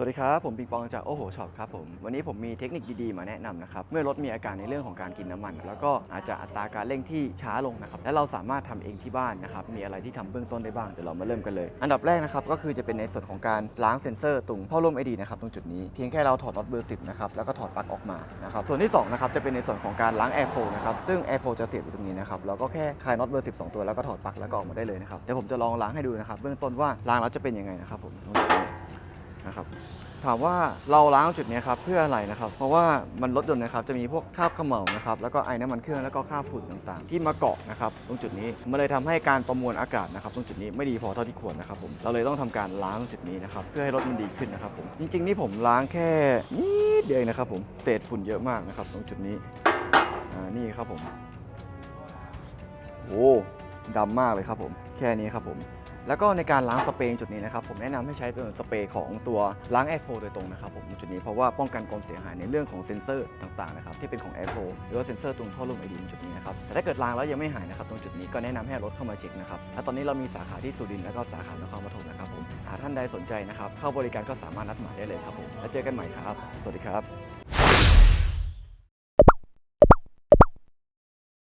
สวัสดีครับ ผมปิงปองจากโอโหช็อปครับผม วันนี้ผมมีเทคนิคดีๆ มาแนะนำนะครับ เมื่อรถมีอาการในเรื่องของการกินน้ำมัน แล้วก็อาจจะอัตราการเร่งที่ช้าลงนะครับและเราสามารถทำเองที่บ้านนะครับมีอะไรที่ทำเบื้องต้นได้บ้างเดี๋ยวเรามาเริ่มกันเลย อันดับแรกนะครับก็คือจะเป็นในส่วนของการล้างเซ็นเซอร์ตรงท่อลมไอดีนะครับตรงจุดนี้เพียงแค่เราถอดน็อตเบอร์10นะครับแล้วก็ถอดปลั๊กออกมานะครับส่วนที่สองนะครับจะเป็นในส่วนของการล้างแอร์โฟนะครับซึ่งแอร์โฟจะเสียบอยู่ตรงนี้นะครับเราก็แค่คลายน็อตเบอร์10 2ตัวแล้วก็ถอดปลั๊กแล้วก็ออกมาได้เลยนะครับเดี๋ยวผมจะลองล้างให้ดูนะครับเบื้องต้นว่าล้างแล้วจะเป็นยังไงนะครับผมตรงจุด นะครับถามว่าเราล้างจุดนี้ครับเพื่ออะไรนะครับ เพราะว่ามันรถยนต์นะครับจะมีพวกคราบเขม่านะครับแล้วก็ไอ้น้ำมันเครื่องแล้วก็คราบฝุ่นต่างๆ ที่มาเกาะนะครับตรงจุดนี้มันเลยทำให้การประมวลอากาศนะครับตรงจุดนี้ไม่ดีพอเท่าที่ควรนะครับผมเราเลยต้องทำการล้างจุดนี้นะครับเพื่อให้รถมันดีขึ้นนะครับผมจริงๆนี่ผมล้างแค่นิดเดียวเองนะครับผมเศษฝุ่นเยอะมากนะครับตรงจุดนี้อ่านี่ครับผมโอ้ดำมากเลยครับผม แค่นี้ครับผม แล้วก็ในการล้างสเปรย์จุดนี้นะครับผมแนะนำให้ใช้เป็นสเปรย์ของตัวล้างแอร์โฟโดยตรงนะครับผมจุดนี้เพราะว่าป้องกันความเสียหายในเรื่องของเซ็นเซอร์ต่างๆนะครับที่เป็นของแอร์โฟหรือว่าเซ็นเซอร์ตรงท่อลมไอดีจุดนี้นะครับแต่ถ้าเกิดล้างแล้วยังไม่หายนะครับตรงจุดนี้ก็แนะนำให้รถเข้ามาเช็คนะครับและตอนนี้เรามีสาขาที่สุรินทร์แล้วก็สาขานครปฐมนะครับผมหากท่านใดสนใจนะครับเข้าบริการก็สามารถนัดหมายได้เลยครับผมแล้วเจอกันใหม่ครับ สวัสดีครับ